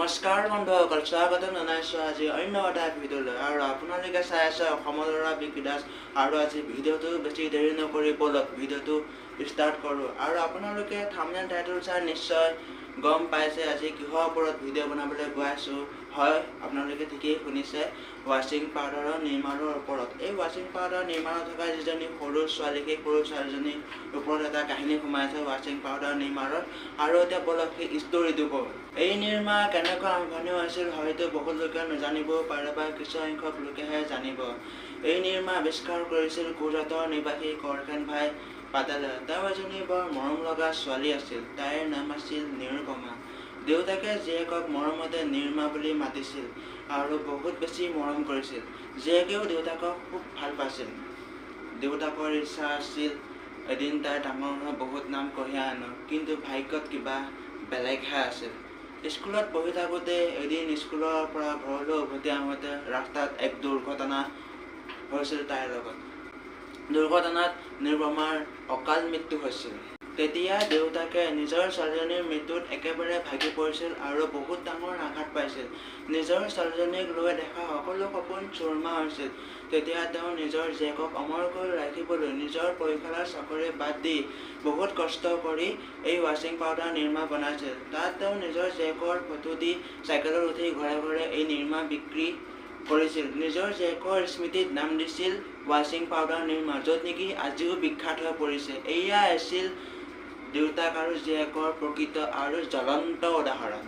নমস্কাৰ বন্ধুসকল স্বাগতম জনাইছোঁ আজি অন্য এটা ভিডিঅ'লৈ। আৰু আপোনালোকে চাই আছে অসমৰ ল'ৰা বিকি দাস। আৰু আজি ভিডিঅ'টো বেছি দেৰি নকৰি ব'লক ভিডিঅ'টো ষ্টাৰ্ট কৰোঁ। আৰু আপোনালোকে থামনেল টাইটেল চাই নিশ্চয় গম পাইছে আজি কিহৰ ওপৰত ভিডিঅ' বনাবলৈ গৈ আছোঁ। হয় আপোনালোকে ঠিকেই শুনিছে। ৱাশ্বিং পাউডাৰৰ নিৰ্মাণৰ ওপৰত। এই ৱাশ্বিং পাউডাৰ নিৰ্মাণত থকা যিজনী সৰু ছোৱালী সেই সৰু ছোৱালীজনীৰ ওপৰত এটা কাহিনী সোমাইছে ৱাশ্বিং পাউডাৰ নিৰ্মাণৰ। আৰু এতিয়া ব'লক সেই ষ্টৰিটো কওঁ। এই নিৰ্মা কেনেকৈ আৰম্ভণি হৈছিল হয়তো বহুত লোকে নাজানিবও পাৰে বা কিছুসংখ্যক লোকেহে জানিব। এই নিৰ্মা আৱিষ্কাৰ কৰিছিল গুজৰাটৰ নিবাসী কৰখেন ভাই পাটালে তেওঁ এজনী বৰ মৰম লগা ছোৱালী আছিল। তাইৰ নাম আছিল নিৰুপমা দেউতাকে জীয়েকক মৰমতে নিৰ্মা বুলি মাতিছিল আৰু বহুত বেছি মৰম কৰিছিল জীয়েকেও দেউতাকক খুব ভাল পাইছিল। দেউতাকৰ ইচ্ছা আছিল এদিন তাই ডাঙৰ হৈ বহুত নাম কঢ়িয়াই আনো কিন্তু ভাগ্যত কিবা বেলেগহে আছিল। স্কুলত পঢ়ি থাকোঁতে এদিন স্কুলৰ পৰা ঘৰলৈ উভতি আহোঁতে ৰাস্তাত এক দুৰ্ঘটনা হৈছিল তাইৰ লগত। দুৰ্ঘটনাত নিৰ্বমাৰ অকাল মৃত্যু হৈছিল। তেতিয়া দেউতাকে নিজৰ ছোৱালীজনীৰ মৃত্যুত একেবাৰে ভাগি পৰিছিল আৰু বহুত ডাঙৰ আঘাত পাইছিল। নিজৰ ছোৱালীজনীক লৈ দেখা সকলো সপোন চুৰমা হৈছিল। তেতিয়া তেওঁ নিজৰ জীয়েকক অমৰ কৰি ৰাখিবলৈ নিজৰ পৰিসৰৰ চাকৰি বাদ দি বহুত কষ্ট কৰি এই ৱাশ্বিং পাউডাৰ নিৰ্মা বনাইছিল। তাত তেওঁ নিজৰ জীয়েকৰ ফটো দি চাইকেলত উঠি ঘৰে ঘৰে এই নিৰ্মা বিক্ৰী কৰিছিল। নিজৰ জীয়েকৰ স্মৃতিত নাম দিছিল ৱাশ্বিং পাউডাৰ নিৰ্মা য'ত নেকি আজিও বিখ্যাত হৈ পৰিছে। এয়া আছিল দেউতাক আৰু জীয়েকৰ প্ৰকৃত আৰু জ্বলন্ত উদাহৰণ।